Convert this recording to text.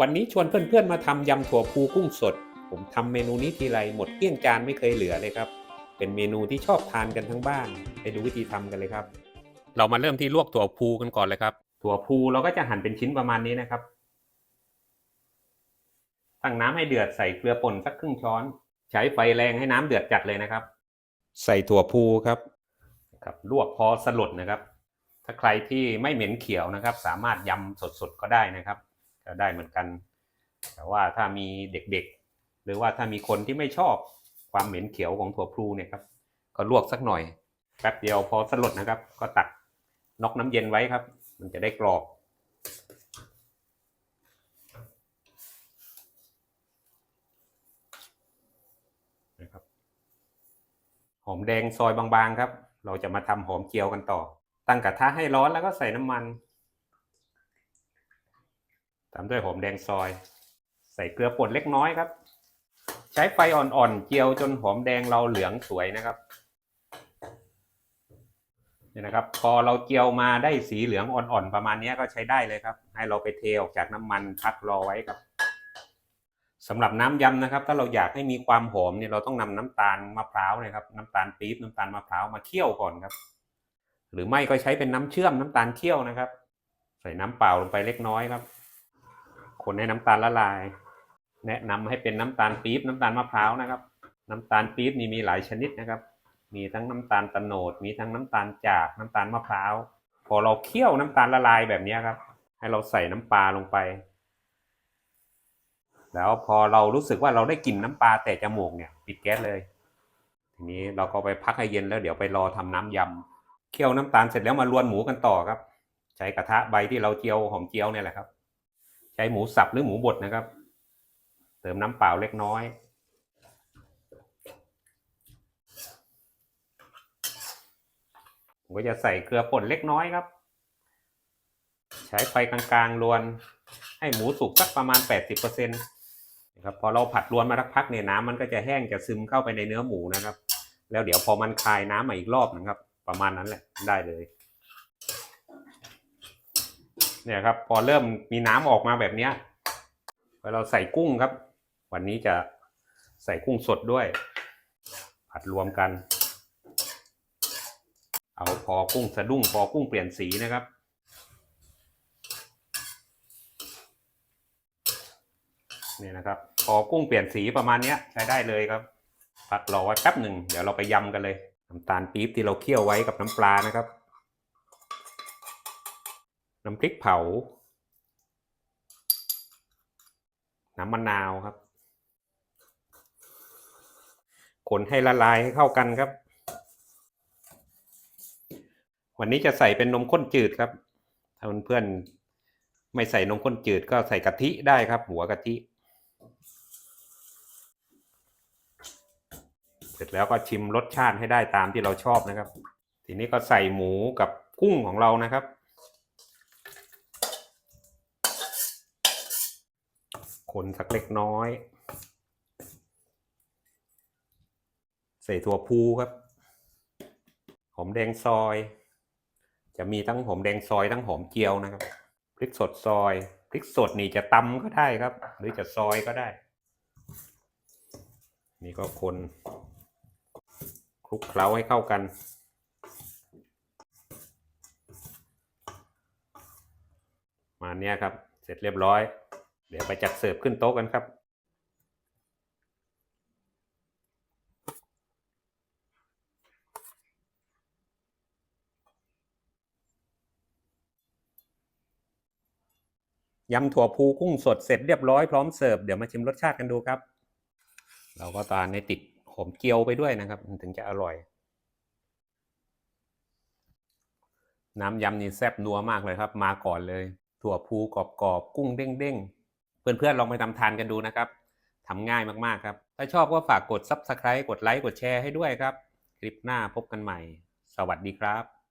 วันนี้ชวนเพื่อนๆมาทำยำถั่วพูกุ้งสด ผมทำเมนูนี้ทีไรหมดเกลี้ยงจานไม่เคยเหลือเลยครับ เป็นเมนูที่ชอบทานกันทั้งบ้าน ไปดูวิธีทำกันเลยครับ เรามาเริ่มที่ลวกถั่วพูกันก่อนเลยครับ ถั่วพูเราก็จะหั่นเป็นชิ้นประมาณนี้นะครับ ตั้งน้ำให้เดือดใส่เกลือป่นสักครึ่งช้อน ใช้ไฟแรงให้น้ำเดือดจัดเลยนะครับ ใส่ถั่วพูครับ ครับ ลวกพอสลดนะครับ ถ้าใครที่ไม่เหม็นเขียวนะครับ สามารถยำสดๆก็ได้นะครับ ก็ได้เหมือนกัน แต่ว่าถ้ามีเด็กๆ หรือว่าถ้ามีคนที่ไม่ชอบความเหม็นเขียวของถั่วพลูเนี่ยครับ ก็ลวกสักหน่อย แป๊บเดียวพอสลดนะครับ ก็ตักนอกน้ำเย็นไว้ครับ มันจะได้กรอบนะครับหอมแดงซอยบางๆครับ เราจะมาทำหอมเจียวกันต่อ ตั้งกระทะให้ร้อนแล้วก็ใส่น้ำมัน ตามด้วยหอมแดงซอย ใส่เกลือป่นเล็กน้อยครับ ใช้ไฟอ่อนๆเจียวจนหอมแดงเราเหลืองสวยนะครับนี่นะครับ พอเราเจียวมาได้สีเหลืองอ่อนๆประมาณนี้ก็ใช้ได้เลยครับ ให้เราไปเทออกจากน้ำมันพักรอไว้ครับสำหรับน้ำยำนะครับ ถ้าเราอยากให้มีความหอมเนี่ยเราต้องนำน้ำตาลมะพร้าวนะครับ น้ำตาลปี๊บน้ำตาลมะพร้าวมาเคี่ยวก่อนครับ หรือไม่ก็ใช้เป็นน้ำเชื่อมน้ำตาลเคี่ยวนะครับ ใส่น้ำเปล่าลงไปเล็กน้อยครับ คนให้น้ำตาลละลาย แนะนำให้เป็นน้ำตาลปี๊บน้ำตาลมะพร้าวนะครับ น้ำตาลปี๊บนี่มีหลายชนิดนะครับ มีทั้งน้ำตาลตะโนดมีทั้งน้ำตาลจากน้ำตาลมะพร้าวพอเราเคี่ยวน้ำตาลละลายแบบนี้ครับ ให้เราใส่น้ำปลาลงไป แล้วพอเรารู้สึกว่าเราได้กลิ่นน้ำปลาแต่จมูกเนี่ย ปิดแก๊สเลย ทีนี้เราก็ไปพักให้เย็นแล้วเดี๋ยวไปรอทำน้ำยำเคี่ยวน้ำตาลเสร็จแล้วมาลวนหมูกันต่อครับ ใช้กระทะใบที่เราเจียวหอมเจียวเนี่ยแหละครับ ช้หมูสับหรือหมูบดนะครับ เติมน้ำเปล่าเล็กน้อย ผมก็จะใส่เกลือป่นเล็กน้อยครับ ใช้ไฟกลางๆรวน ให้หมูสุกสักประมาณ 80%นะครับพอเราผัดรวนมาสักพักเนี่ยน้ำมันก็จะแห้งจะซึมเข้าไปในเนื้อหมูนะครับ แล้วเดี๋ยวพอมันคายน้ำมาอีกรอบนะครับ ประมาณนั้นแหละได้เลย เนี่ยครับ พอเริ่มมีน้ำออกมาแบบเนี้ยพอเราใส่กุ้งครับ วันนี้จะใส่กุ้งสดด้วย ผัดรวมกัน เอาพอกุ้งสะดุ้งพอกุ้งเปลี่ยนสีนะครับเนี่ยนะครับ พอกุ้งเปลี่ยนสีประมาณเนี้ยใช้ได้เลยครับพักรอไว้แป๊บหนึ่งเดี๋ยวเราไปยำกันเลยน้ำตาลปี๊บที่เราเคี่ยวไว้กับน้ำปลานะครับ น้ำพริกเผา น้ำมะนาวครับ คนให้ละลายให้เข้ากันครับ วันนี้จะใส่เป็นนมข้นจืดครับ ถ้าเพื่อนๆไม่ใส่นมข้นจืดก็ใส่กะทิได้ครับ หัวกะทิ เสร็จแล้วก็ชิมรสชาติให้ได้ตามที่เราชอบนะครับ ทีนี้ก็ใส่หมูกับกุ้งของเรานะครับ คนสักเล็กน้อย ใส่ถั่วพูครับ หอมแดงซอย จะมีทั้งหอมแดงซอยทั้งหอมเจียวนะครับ พริกสดซอย พริกสดนี่จะตำก็ได้ครับ หรือจะซอยก็ได้ นี่ก็คนคลุกเคล้าให้เข้ากันมาเนี้ยครับ เสร็จเรียบร้อย เดี๋ยวไปจัดเสิร์ฟขึ้นโต๊ะกันครับยำถั่วพูกุ้งสดเสร็จเรียบร้อยพร้อมเสิร์ฟเดี๋ยวมาชิมรสชาติกันดูครับ เราก็ตาในติดหอมเจียวไปด้วยนะครับ ถึงจะอร่อย น้ำยำนี่แซ่บนัวมากเลยครับ มาก่อนเลย ถั่วพูกรอบๆกุ้งเด้งๆ เพื่อนๆลองไปทำทานกันดูนะครับทำง่ายมากๆครับ ถ้าชอบก็ฝากกด Subscribe กดไลค์กดแชร์ให้ด้วยครับ คลิปหน้าพบกันใหม่ สวัสดีครับ